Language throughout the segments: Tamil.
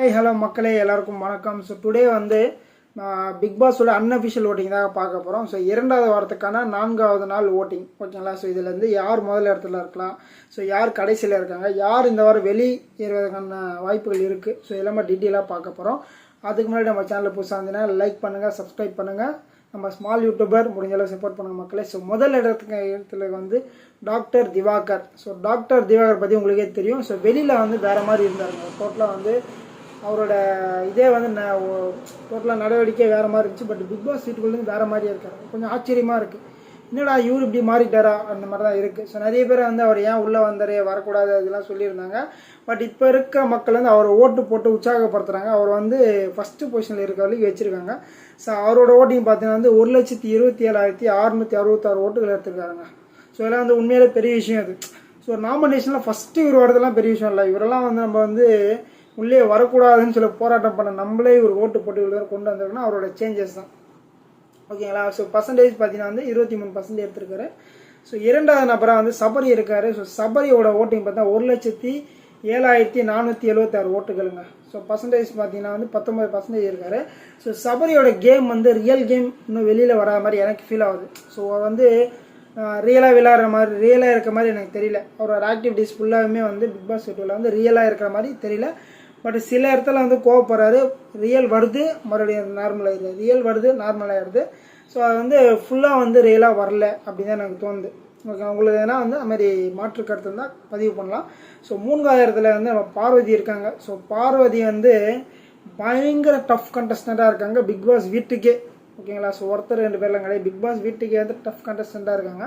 ஹை ஹலோ மக்களே எல்லாருக்கும் வணக்கம். ஸோ டுடே வந்து பிக் பாஸோட அன்அஃபிஷியல் ஓட்டிங் தான் பார்க்க போகிறோம் ஸோ இரண்டாவது வாரத்துக்கான நான்காவது நாள் ஓட்டிங் ஓகேங்களா ஸோ இதுலேருந்து யார் முதல் இடத்துல இருக்கலாம்? ஸோ யார் கடைசியில் இருக்காங்க? யார் இந்த வாரம் வெளியேறுவதற்கான வாய்ப்புகள் இருக்குது ஸோ எல்லாமே டீட்டெயிலாக பார்க்க போகிறோம் அதுக்கு முன்னாடி நம்ம சேனலில் புதுசாக இருந்தீங்கன்னா லைக் பண்ணுங்கள் சப்ஸ்கிரைப் பண்ணுங்கள் நம்ம ஸ்மால் யூடியூபர் முடிஞ்ச அளவு சப்போர்ட் பண்ணுங்க மக்களே. ஸோ முதல் இடத்துக்கு இடத்துல வந்து doctor Diwakar. So doctor Diwakar பற்றி உங்களுக்கே தெரியும். ஸோ வெளியில் வந்து வேறு மாதிரி இருந்தாருங்க. டோட்டலாக வந்து அவரோட இதே வந்து டோட்டலாக நடவடிக்கை வேறு மாதிரி இருந்துச்சு. பட் பிக் பாஸ் வீட்டுக்குள்ளேருந்து வேறு மாதிரியே இருக்காரு. கொஞ்சம் ஆச்சரியமாக இருக்குது என்னடா இவர் இப்படி மாறிட்டாரா? அந்த மாதிரி தான் இருக்குது ஸோ நிறைய பேர் வந்து அவர் ஏன் உள்ளே வந்தார் வரக்கூடாது அதெல்லாம் சொல்லியிருந்தாங்க. பட் இப்போ இருக்க மக்கள் வந்து அவரை ஓட்டு போட்டு உற்சாகப்படுத்துகிறாங்க அவர் வந்து ஃபஸ்ட்டு பொசிஷனில் இருக்க வரைக்கும் வச்சுருக்காங்க. ஸோ அவரோட ஓட்டிங் பார்த்தீங்கன்னா வந்து ஒரு லட்சத்தி இருபத்தி ஏழாயிரத்தி அறுநூற்றி அறுபத்தாறு ஓட்டுகள் எடுத்துருக்காருங்க. ஸோ இதெல்லாம் வந்து உண்மையிலே பெரிய விஷயம் அது. ஸோ நாமினேஷனில் ஃபஸ்ட்டு இவர் வரதெல்லாம் பெரிய விஷயம் இல்லை. இவரெல்லாம் வந்து நம்ம வந்து உள்ளே வரக்கூடாதுன்னு சொல்லி போராட்டம் பண்ண நம்மளே ஒரு ஓட்டு போட்டு இவ்வளோ கொண்டு வந்திருக்கோம்னா அவரோட சேஞ்சஸ் தான். ஓகேங்களா ஸோ பர்சன்டேஜ் பார்த்தீங்கன்னா வந்து இருபத்தி மூணு பர்சன்டேஜ் எடுத்திருக்காரு. ஸோ இரண்டாவது நபராக வந்து சபரி இருக்காரு. ஸோ சபரியோட ஓட்டிங் பார்த்தா ஒரு லட்சத்தி ஏழாயிரத்தி நானூற்றி எழுபத்தாறு ஓட்டுகளுங்க. ஸோ பர்சன்டேஜ் பார்த்தீங்கன்னா வந்து பத்தொம்பது பர்சன்டேஜ் இருக்காரு. ஸோ சபரியோட கேம் வந்து ரியல் கேம் இன்னும் வெளியில் வராத மாதிரி எனக்கு ஃபீல் ஆகுது. ஸோ வந்து ரியலாக விளையாடுற மாதிரி ரியலாக இருக்க மாதிரி எனக்கு தெரியல. அவரோட ஆக்டிவிட்டீஸ் ஃபுல்லாகவுமே வந்து பிக் பாஸ் ஷெட்யூலில் வந்து ரியலாக இருக்கிற மாதிரி தெரியல. பட் சில இடத்துல வந்து கோவப்படுறாரு ரியல் வருது மறுபடியும் நார்மல் ஆயிடுது. ரியல் வருது நார்மல் ஆயிடுது. ஸோ அது வந்து ஃபுல்லாக வந்து ரியலாக வரல அப்படின்னு தான் எனக்கு தோணுது. ஓகே உங்களுக்கு எதனா வந்து அது மாதிரி மாற்று கருத்து இருந்தால் பதிவு பண்ணலாம். ஸோ மூன்றாவது இடத்துல வந்து நம்ம பார்வதி இருக்காங்க. ஸோ பார்வதி வந்து பயங்கர டஃப் கண்டஸ்டண்ட்டாக இருக்காங்க. பிக் பாஸ் வீட்டுக்கே. ஓகேங்களா ஸோ ஒருத்தர் ரெண்டு பேர்லாம் கிடையாது. பிக் பாஸ் வீட்டுக்கே வந்து டஃப் கண்டஸ்டண்ட்டாக இருக்காங்க.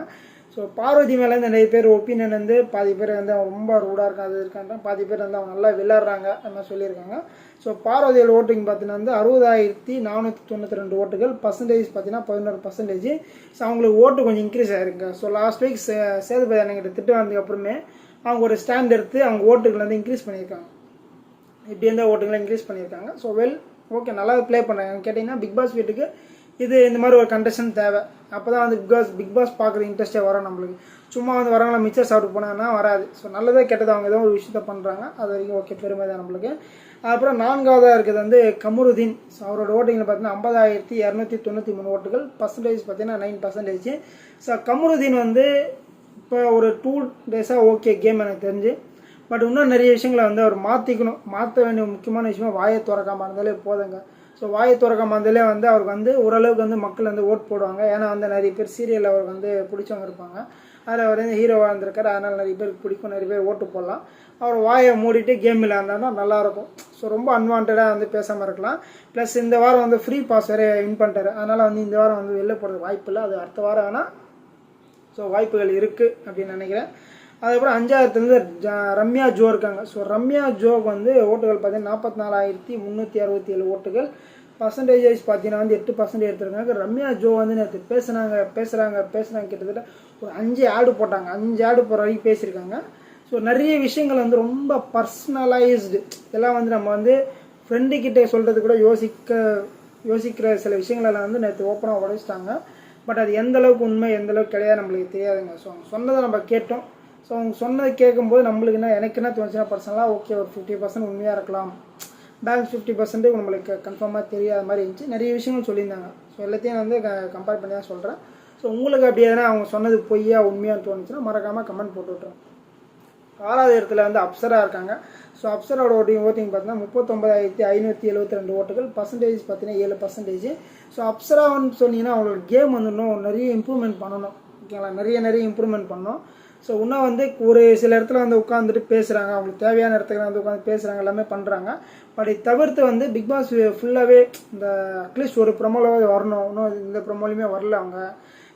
ஸோ பார்வதி மேலே வந்து நிறைய பேர் ஒப்பீனியன் வந்து பாதி பேர் வந்து அவன் ரொம்ப ரூடாக இருக்காது இருக்காங்க பாதி பேர் வந்து அவங்க நல்லா விளாட்றாங்க அந்த மாதிரி சொல்லியிருக்காங்க. ஸோ பார்வதியில் ஓட்டிங் பார்த்தீங்கன்னா வந்து அறுபதாயிரத்தி நானூற்றி தொண்ணூற்றி ரெண்டு ஓட்டுகள் பர்சன்டேஜ் பார்த்தீங்கன்னா பதினோரு பர்சன்டேஜ் ஸோ அவங்களுக்கு ஓட்டு கொஞ்சம் இன்க்ரீஸ் ஆகிருக்கு ஸோ லாஸ்ட் வீக் சே சேதுபதி அண்ணங்கிட்ட திட்டு வந்ததுக்கப்புறமே அவங்க ஒரு ஸ்டாண்ட் எடுத்து அவங்க ஓட்டுகள் வந்து இன்க்ரீஸ் பண்ணியிருக்காங்க. இப்படி இருந்தால் ஓட்டுகளை இன்க்ரீஸ் பண்ணியிருக்காங்க. ஸோ வெல் ஓகே நல்லா ப்ளே பண்ணுறாங்க கேட்டிங்கன்னா பிக் பாஸ் வீட்டுக்கு இது இந்த மாதிரி ஒரு கண்டிஷன் தேவை. அப்போ தான் வந்து பிக் பாஸ் பிக் பாஸ் பார்க்குற இன்ட்ரெஸ்ட்டே வரும் நம்மளுக்கு. சும்மா வந்து வரவங்கள மிச்சர் சாப்பிட்டு போனாங்கன்னா வராது. ஸோ நல்லதாக கெட்டது அவங்க ஏதோ ஒரு விஷயத்த பண்ணுறாங்க அது வரைக்கும் ஓகே பெருமை தான் நம்மளுக்கு. அப்புறம் நான்காவதாக இருக்கிறது வந்து கமருதீன். ஸோ அவரோட ஓட்டிங்கில் பார்த்தீங்கன்னா ஐம்பதாயிரத்தி இரநூத்தி தொண்ணூற்றி மூணு ஓட்டுகள். பர்சன்டேஜ் பார்த்தீங்கன்னா நைன் பர்சன்டேஜ் ஸோ கமருதீன் வந்து இப்போ ஒரு டூ டேஸாக ஓகே கேம் எனக்கு தெரிஞ்சு. பட் இன்னும் நிறைய விஷயங்களை வந்து அவர் மாற்றிக்கணும் மாற்ற வேண்டிய முக்கியமான விஷயமா வாயை திறக்காமல் இருந்தாலே போதுங்க. ஸோ வாயை திறக்காம இருந்தாலே வந்து அவருக்கு வந்து ஓரளவுக்கு வந்து மக்கள் வந்து ஓட் போடுவாங்க. ஏன்னா வந்து நிறைய பேர் சீரியலில் அவருக்கு வந்து பிடிச்சவங்க இருப்பாங்க. அதில் அவர் வந்து ஹீரோவாக இருந்திருக்காரு. அதனால் நிறைய பேருக்கு பிடிக்கும். நிறைய பேர் ஓட்டு போடலாம். அவர் வாயை மூடிட்டு கேம் விளையாண்டானா நல்லாயிருக்கும். ஸோ ரொம்ப அன்வான்டாக வந்து பேசாமல் இருக்கலாம். ப்ளஸ் இந்த வாரம் வந்து ஃப்ரீ பாஸ் வேறு வின் பண்ணிட்டாரு. அதனால் வந்து இந்த வாரம் வந்து வெளில போகிறதுக்கு வாய்ப்பு இல்லை. அது அடுத்த வாரம் வேணால் ஸோ வாய்ப்புகள் இருக்குது அப்படின்னு நினைக்கிறேன். அதுக்கப்புறம் அஞ்சாயிரத்துலேருந்து ரம்யா ஜோ இருக்காங்க. ஸோ ரம்யா ஜோக்கு வந்து ஓட்டுகள் பார்த்தீங்கன்னா நாற்பத்தி நாலாயிரத்தி முந்நூற்றி அறுபத்தி ஏழு ஓட்டுகள். பர்சன்டேஜ் வைஸ் பார்த்தீங்கன்னா வந்து எட்டு பர்சன்டேஜ் எடுத்துருக்காங்க. ரம்யா ஜோ வந்து நேற்று பேசுனாங்க பேசுகிறாங்க பேசுகிறாங்க கிட்டத்தட்ட ஒரு அஞ்சு ஆடு போட்டாங்க. அஞ்சு ஆடு போகிற வரைக்கும் பேசியிருக்காங்க. ஸோ நிறைய விஷயங்கள் வந்து ரொம்ப பர்சனலைஸ்டு இதெல்லாம் வந்து நம்ம வந்து ஃப்ரெண்டுக்கிட்ட சொல்கிறது கூட யோசிக்க யோசிக்கிற சில விஷயங்களெல்லாம் வந்து நேற்று ஓப்பனாக உடைச்சிட்டாங்க. பட் அது எந்த அளவுக்கு உண்மை எந்த அளவுக்கு கிடையாது நம்மளுக்கு தெரியாதுங்க. ஸோ சொன்னதை நம்ம கேட்டோம். ஸோ அவங்க சொன்னதை கேட்கும்போது நம்மளுக்கு என்ன எனக்கு என்ன தோணுச்சுன்னா பர்சனலாக ஓகே ஒரு ஃபிஃப்டி பர்சன்ட் உண்மையாக இருக்கலாம். பேலன்ஸ் ஃபிஃப்டி பர்சன்ட்டு நம்மளுக்கு கன்ஃபார்மாக தெரியாத மாதிரி இருந்துச்சு. நிறைய விஷயங்கள் சொல்லியிருந்தாங்க. ஸோ எல்லாத்தையும் நான் வந்து கம்பேர் பண்ணி தான் சொல்கிறேன் ஸோ உங்களுக்கு அப்படி எதனா அவங்க சொன்னது பொய்யா உண்மையாக தோணுச்சுன்னா மறக்காமல் கமெண்ட் போட்டு விட்ருங்க ஆறாவது இடத்துல வந்து அப்சரா இருக்காங்க. ஸோ அப்சராவோட ஓட்டிங் ஓட்டிங் பார்த்தீங்கன்னா முப்பத்தொம்பதாயிரத்தி ஐநூற்றி எழுபத்தி ரெண்டு ஓட்டுகள். பர்சன்டேஜ் பார்த்தீங்கன்னா ஏழு பர்சன்டேஜ் ஸோ அப்சரான்னு சொன்னீங்கன்னா அவங்களோட கேம் வந்து இன்னும் நிறைய இம்ப்ரூவ்மெண்ட் பண்ணணும். ஓகேங்களா? நிறைய நிறைய இம்ப்ரூவ்மெண்ட் பண்ணணும். ஸோ இன்னும் வந்து ஒரு சில இடத்துல வந்து உட்காந்துட்டு பேசுகிறாங்க அவங்களுக்கு தேவையான இடத்துக்கு வந்து உட்காந்து பேசுகிறாங்க எல்லாமே பண்ணுறாங்க பட் இது தவிர்த்து வந்து பிக் பாஸ் ஃபுல்லாகவே இந்த அட்லீஸ்ட் ஒரு ப்ரொமோலாவது வரணும். இன்னும் இந்த ப்ரொமோலையுமே வரல அவங்க.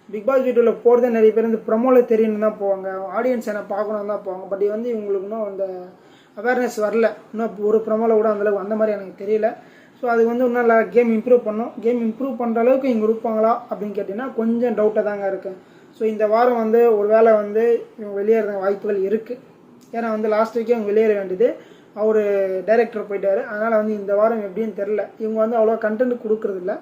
பிக் பாஸ் வீடியோவில் போகிறதே நிறைய பேர் இந்த ப்ரொமோவில் தெரியணும் தான் போவாங்க. ஆடியன்ஸ் என்ன பார்க்கணும் தான் போவாங்க. பட் வந்து இவங்களுக்கு இன்னும் அந்த அவேர்னஸ் வரல. இன்னும் ஒரு ப்ரொமோவில் கூட அந்தளவுக்கு அந்த மாதிரி எனக்கு தெரியல. ஸோ அது வந்து இன்னும் நல்லா கேம் இம்ப்ரூவ் பண்ணும் கேம் இம்ப்ரூவ் பண்ணுற அளவுக்கு இங்கே இருப்பாங்களா அப்படின்னு கேட்டிங்கன்னா கொஞ்சம் டவுட்டாக தாங்க இருக்குது ஸோ இந்த வாரம் வந்து ஒரு வேளை வந்து இவங்க வெளியேற வாய்ப்புகள் இருக்குது ஏன்னா வந்து லாஸ்ட் வீக்கே அவங்க வெளியேற வேண்டியது. அவர் டைரக்டர் போயிட்டார். அதனால் வந்து இந்த வாரம் எப்படின்னு தெரில இவங்க வந்து அவ்வளோ கண்டென்ட் கொடுக்குறதில்ல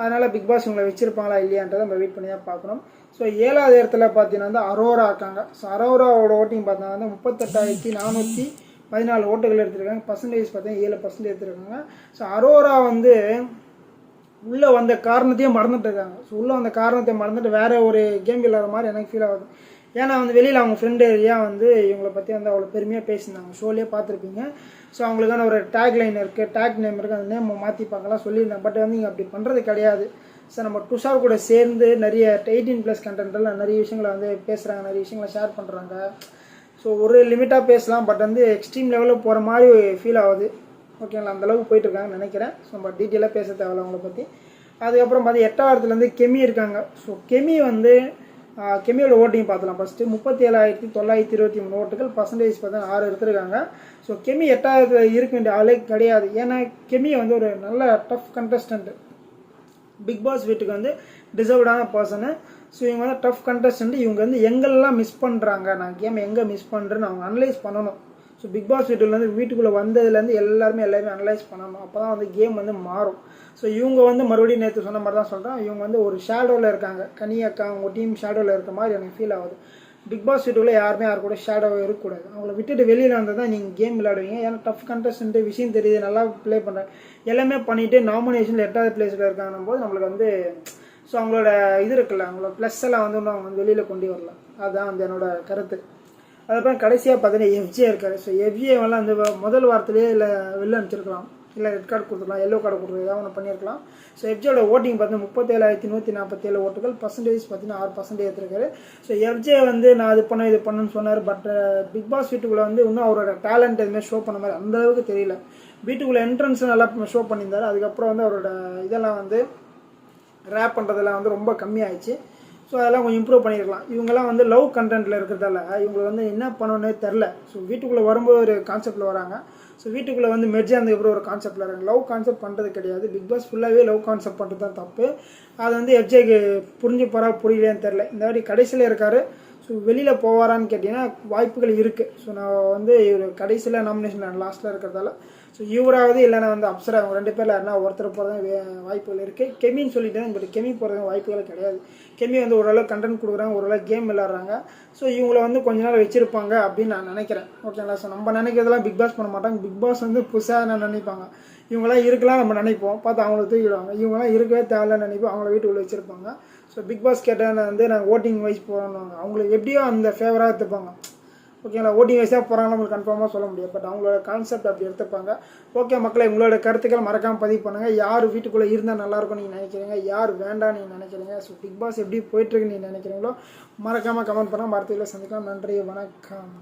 அதனால் பிக் பாஸ் இவங்களை வச்சுருப்பாங்களா இல்லையான்றதை நம்ம வெயிட் பண்ணி தான் பார்க்கணும். ஸோ ஏழாவது இடத்துல பார்த்தீங்கன்னா வந்து அரோரா இருக்காங்க. ஸோ அரோராவோட ஓட்டிங் பார்த்தீங்கன்னா வந்து முப்பத்தெட்டாயிரத்தி நானூற்றி பதினாலு ஓட்டுகள் எடுத்திருக்காங்க. பர்சன்டேஜ் பார்த்தீங்கன்னா ஏழு பர்சன்டேஜ் எடுத்திருக்காங்க. ஸோ அரோரா வந்து உள்ளே வந்த காரணத்தையும் மறந்துட்டு இருக்காங்க ஸோ உள்ளே வந்த காரணத்தை மறந்துட்டு வேறு ஒரு கேம் விளையாடுற மாதிரி எனக்கு ஃபீல் ஆகுது. ஏன்னா வந்து வெளியில் அவங்க ஃப்ரெண்டு ஏரியா வந்து இவங்களை பற்றி வந்து அவ்வளோ பெருமையாக பேசியிருந்தாங்க. ஷோலேயே பார்த்துருப்பீங்க. ஸோ அவங்களுக்கான ஒரு டேக் லைன் இருக்குது டேக் நேம் இருக்குது அந்த நேம் மாற்றிப்பாங்கலாம் சொல்லியிருந்தாங்க. பட் வந்து இங்கே அப்படி பண்ணுறது கிடையாது. ஸோ நம்ம டுஷார் கூட சேர்ந்து நிறைய எயிட்டீன் ப்ளஸ் கண்டென்ட்லாம் நிறைய விஷயங்களை வந்து பேசுகிறாங்க நிறைய விஷயங்களை ஷேர் பண்ணுறாங்க ஸோ ஒரு லிமிட்டாக பேசலாம். பட் வந்து எக்ஸ்ட்ரீம் லெவலில் போகிற மாதிரி ஃபீல் ஆகுது. ஓகேங்களா? அந்த அளவுக்கு நினைக்கிறேன். ஸோ நம்ம டீட்டெயிலாக பேச தேவையில்ல அவங்கள பற்றி அதுக்கப்புறம் பார்த்து எட்டாயிரத்துலேருந்து கெமி இருக்காங்க. ஸோ கெமி வந்து கெமியோட ஓட்டிங் பார்த்துலாம். ஃபஸ்ட்டு முப்பத்தி ஏழாயிரத்தி தொள்ளாயிரத்தி இருபத்தி மூணு ஓட்டுகள் பர்சன்டேஜ் பார்த்தா ஆறு எடுத்திருக்காங்க. ஸோ கெமி எட்டாயிரத்தில் இருக்க வேண்டிய ஆளே கிடையாது. ஏன்னா கெமி வந்து ஒரு நல்ல டஃப் கண்டஸ்டண்ட்டு பிக் பாஸ் வீட்டுக்கு வந்து டிசர்வ்டான பர்சனு ஸோ இவங்க வந்து டஃப் கண்டஸ்டன்ட் இவங்க வந்து எங்கெல்லாம் மிஸ் பண்ணுறாங்க நான் கேம் எங்கே மிஸ் பண்ணுறேன்னு அவங்க அனலைஸ் பண்ணணும். ஸோ பிக் பாஸ் வீட்டுலேருந்து வீட்டுக்குள்ளே வந்ததுலேருந்து எல்லாருமே எல்லாருமே அனலைஸ் பண்ணணும். அப்போ தான் வந்து கேம் வந்து மாறும். ஸோ இவங்க வந்து மறுபடியும் நேற்று சொன்ன மாதிரி தான் சொல்கிறேன் இவங்க வந்து ஒரு ஷேடோவில் இருக்காங்க. கனி அக்கா அவங்க டீம் ஷேடோவில் இருக்க மாதிரி எனக்கு ஃபீல் ஆகுது. பிக் பாஸ் வீட்டுக்குள்ளே யாருமே யார் கூட ஷேடோவாக இருக்கக்கூடாது. அவங்கள விட்டுட்டு வெளியில் வந்தால் தான் நீங்கள் கேம் விளையாடுவீங்க. ஏன்னா டஃப் கண்டஸ்ட்டு விஷயம் தெரியுது. நல்லா ப்ளே பண்ணுறாங்க எல்லாமே பண்ணிவிட்டு நாமினேஷனில் எட்டாவது பிளேஸில் இருக்காங்கன்னும் போது நம்மளுக்கு வந்து ஸோ அவங்களோட இது இருக்குல்ல அவங்களோட ப்ளஸ் எல்லாம் வந்து இன்னும் அவங்க வந்து வெளியில் கொண்டு வரல. அதுதான் வந்து என்னோட கருத்து. அதுக்கப்புறம் கடைசியாக பார்த்தீங்கன்னா எஃப்ஜே இருக்காரு. ஸோ எஃப்ஜே எல்லாம் அந்த முதல் வாரத்திலேயே இல்லை வெளில அனுப்பிச்சிருக்கலாம். இல்லை ரெட் கார்டு கொடுத்துருக்கலாம். எல்லோ கார்டு கொடுத்துருக்கலாம். ஏதாவது ஒன்று பண்ணியிருக்கலாம். ஸோ எஃப்ஜேயோட ஓட்டிங் பார்த்தீங்கன்னா முப்பத்தேழாயிரத்தி நூற்றி நாற்பத்தேழு ஓட்டுகள் பர்சன்டேஜ் பார்த்தீங்கன்னா ஆறு பர்சன்டேஜ் எடுத்திருக்காரு. ஸோ எஃப்ஜே வந்து நான் இது பண்ண இது பண்ணுன்னு சொன்னார். பட் பிக் uh, பாஸ் வீட்டுக்குள்ளே வந்து இன்னும் அவரோட டேலண்ட் எதுவுமே ஷோ பண்ண மாதிரி அந்த அளவுக்கு தெரியல. வீட்டுக்குள்ளே என்ட்ரன்ஸ் நல்லா ஷோ பண்ணியிருந்தார். அதுக்கப்புறம் வந்து அவரோட இதெல்லாம் வந்து ரேப் பண்ணுறதெல்லாம் வந்து ரொம்ப கம்மியாயிடுச்சு. ஸோ அதெல்லாம் கொஞ்சம் இம்ப்ரூவ் பண்ணியிருக்கலாம் இவங்கெல்லாம் வந்து லவ் கண்டென்ட்டில் இருக்கிறதால இவங்களுக்கு வந்து என்ன பண்ணணுன்னே தெரில ஸோ வீட்டுக்குள்ளே வரும்போது ஒரு கான்செப்டில் வராங்க. ஸோ வீட்டுக்குள்ளே வந்து மெர்ஜ் ஆனதுக்கப்புறம் ஒரு கான்செப்டில் வராங்க. லவ் கான்செப்ட் பண்ணுறது கிடையாது. பிக் பாஸ் ஃபுல்லாகவே லவ் கான்செப்ட் பண்ணுறது தான் தப்பு. அது வந்து எஃப்ஜேக்கு புரிஞ்சு போகிறா புரியலையான்னு தெரில இந்த வாட்டி கடைசியில் இருக்கார். ஸோ வெளியில் போவாரான்னு கேட்டிங்கன்னா வாய்ப்புகள் இருக்குது ஸோ நான் வந்து இவர் கடைசியில் நாமினேஷன் லாஸ்ட்டில் இருக்கிறதால ஸோ இவராவது இல்லைன்னா வந்து அப்சரா அவங்க ரெண்டு பேரில் யாருன்னா ஒருத்தர் போகிறதும் வாய்ப்புகள் இருக்குது கெமின்னு சொல்லிட்டேன் பட் கெமி போகிறதுக்கு வாய்ப்புகள் கிடையாது. கெமி வந்து ஓரளவு கண்டென்ட் கொடுக்குறாங்க ஓரளவு கேம் விளாட்றாங்க ஸோ இவங்கள வந்து கொஞ்ச நாள் வச்சுருப்பாங்க அப்படின்னு நான் நினைக்கிறேன். ஓகேங்களா ஸோ நம்ம நினைக்கிறதெல்லாம் பிக் பாஸ் பண்ண மாட்டாங்க. பிக் பாஸ் வந்து புதுசாக நான் நினைப்பாங்க? இவங்களாம் இருக்கலாம் நம்ம நினைப்போம். பார்த்து அவங்கள தூக்கிடுவாங்க. இவங்களாம் இருக்கவே தேவையில்ல நினைப்போம். அவங்கள வீட்டுக்குள்ளே வச்சுருப்பாங்க. ஸோ பிக் பாஸ் கேட்டால் வந்து நாங்கள் ஓட்டிங் வைஸ் போகிறோம் அவங்களுக்கு எப்படியோ அந்த ஃபேவராக எடுத்துப்பாங்க. ஓகேங்களா ஓட்டிங் வைஸாக போகிறாங்க நம்மளுக்கு கன்ஃபார்மாக சொல்ல முடியாது. பட் அவங்களோட கான்செப்ட் அப்படி எடுத்துப்பாங்க. ஓகே மக்களை உங்களோட கருத்துக்கள் மறக்காமல் பதிவு பண்ணுங்கள் யார் வீட்டுக்குள்ளே இருந்தால் நல்லாயிருக்கும் நீங்கள் நினைக்கிறீங்க? யார் வேண்டாம் நீங்கள் நினைக்கிறீங்க? ஸோ பிக் பாஸ் எப்படி போயிட்டுருக்கு நீங்கள் நினைக்கிறீங்களோ மறக்காமல் கமெண்ட் பண்ணால் மறுத்தையில் சந்திக்கலாம். நன்றி வணக்கம்.